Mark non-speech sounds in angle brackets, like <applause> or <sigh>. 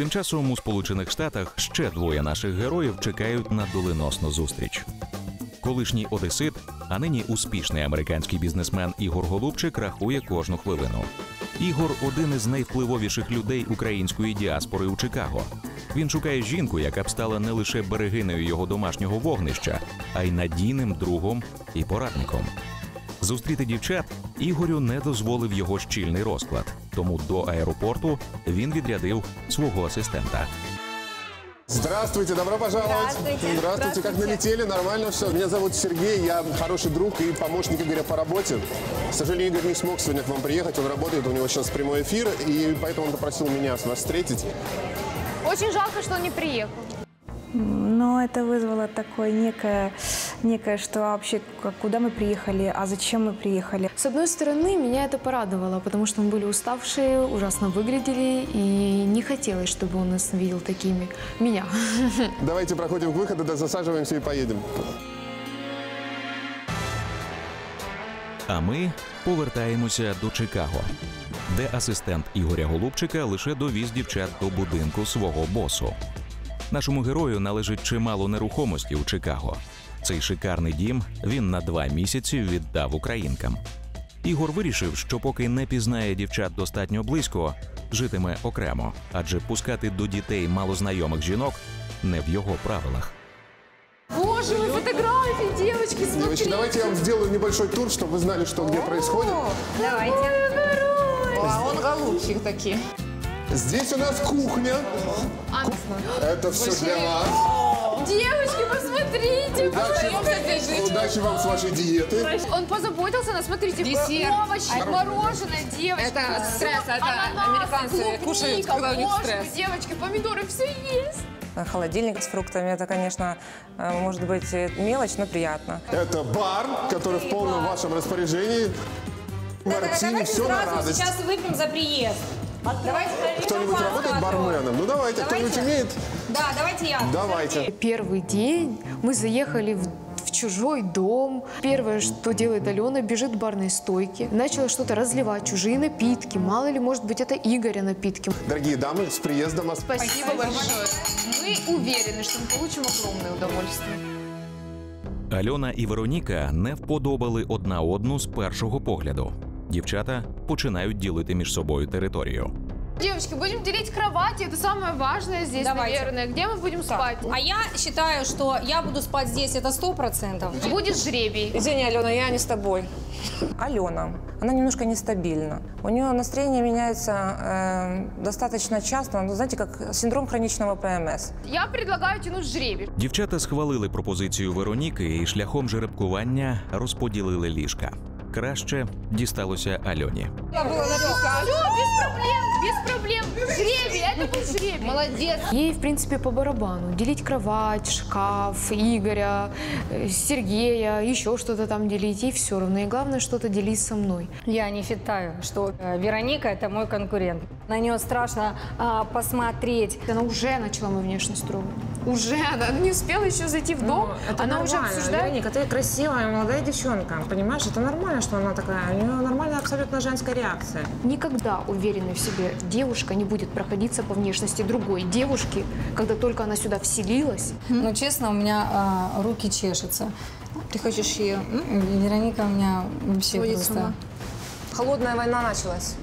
Тим часом у Сполучених Штатах ще двоє наших героїв чекають на доленосну зустріч. Колишній одесит, а нині успішний американський бізнесмен Ігор Голубчик рахує кожну хвилину. Ігор один із найвпливовіших людей української діаспори у Чикаго. Він шукає жінку, яка б стала не лише берегинею його домашнього вогнища, а й надійним другом і порадником. Зустріти дівчат Ігорю не дозволив його щільний розклад, тому до аеропорту він відрядив свого асистента. Здравствуйте, добро пожаловать. Здравствуйте. Здравствуйте, как налетели, нормально все. Меня зовут Сергей, я хороший друг и помощник Игоря по работе. К сожалению, Игорь не смог сегодня к вам приехать, он работает, у него сейчас прямой эфир, и поэтому он попросил меня вас встретить. Очень жалко, что он не приехал. Но это вызвало такое некое, некое, что вообще к- куда мы приехали, а зачем мы приехали. С одной стороны, меня это порадовало, потому что мы были уставшие, ужасно выглядели, и не хотелось, чтобы он нас видел такими. Меня. <laughs> Давайте проходим к выходу, да засаживаемся и поедем. А ми повертаємося до Чикаго, де асистент Ігоря Голубчика лише довіз дівчат до будинку свого босу. Нашому герою належить чимало нерухомості у Чикаго. Цей шикарний дім він на два місяці віддав українкам. Ігор вирішив, що поки не пізнає дівчат достатньо близько, житиме окремо, адже пускати до дітей малознайомих жінок не в його правилах. Боже мой, фотографии, девочки, Девочки, смотрите. давайте я вам сделаю небольшой тур, чтобы вы знали, что где происходит. Давайте. А он голубчик таки. Здесь у нас кухня. Это все для вас. Девочки, посмотрите. Удачи, удачи вам с вашей диетой. Он позаботился, на смотрите, Десерт. овощи, мороженое, девочки. Это стресс, это ананасы, американцы кушают, когда у них Боже стресс. девочки, помидоры, все есть. Холодильник с фруктами, это, конечно, э, может быть э, мелочь, но приятно. Это бар, который в полном вашем распоряжении. Мартини, все на радость. сейчас выпьем за приезд. Кто-нибудь работает барменом? Ну давайте, кто-нибудь умеет? Да, давайте я. Давайте. Первый день мы заехали в, в чужой дом. Первое, что делает Алена, бежит к барной стойке. Начала что-то разливать, чужие напитки. Мало ли, может быть, это Игоря напитки. Дорогие дамы, с приездом вас. Спасибо большое. Мы уверены, что мы получим огромное удовольствие. Альона і Вероніка не вподобали одна одну з першого погляду. Дівчата починають ділити між собою територію. Девочки, будем делить кровати. Это самое важное здесь, Давайте. наверное. Где мы будем спать? А я считаю, что я буду спать здесь, это сто процентов. Будет жребий. Извини, Алена, я не с тобой. Алена, она немножко нестабильна. У нее настроение меняется э, достаточно часто, ну, знаете, как синдром хроничного ПМС. Я предлагаю тянуть жребий. Дівчата схвалили пропозицію Вероніки і шляхом жеребкування розподілили ліжка. Краще дісталося Альоні. Все, без проблем, без проблем. Жребий, это был жребий. Молодец. Ей, в принципе, по барабану. Делить кровать, шкаф, Игоря, э, Сергея, еще что-то там делить. Ей все равно. И главное, что-то делить со мной. Я не считаю, что э, Вероника это мой конкурент. На нее страшно а, посмотреть. Она уже начала мою внешность трогать. Уже она не успела еще зайти в дом. это она уже нормально. обсуждает. Вероника, ты красивая молодая девчонка, понимаешь? Это нормально, что она такая. У нее нормальная абсолютно женская реакция. Никогда уверенной в себе девушка не будет проходиться по внешности другой девушки, когда только она сюда вселилась. Но честно, у меня а, руки чешутся. Ты хочешь ее? Вероника у меня вообще Сводит просто... Холодная война началась.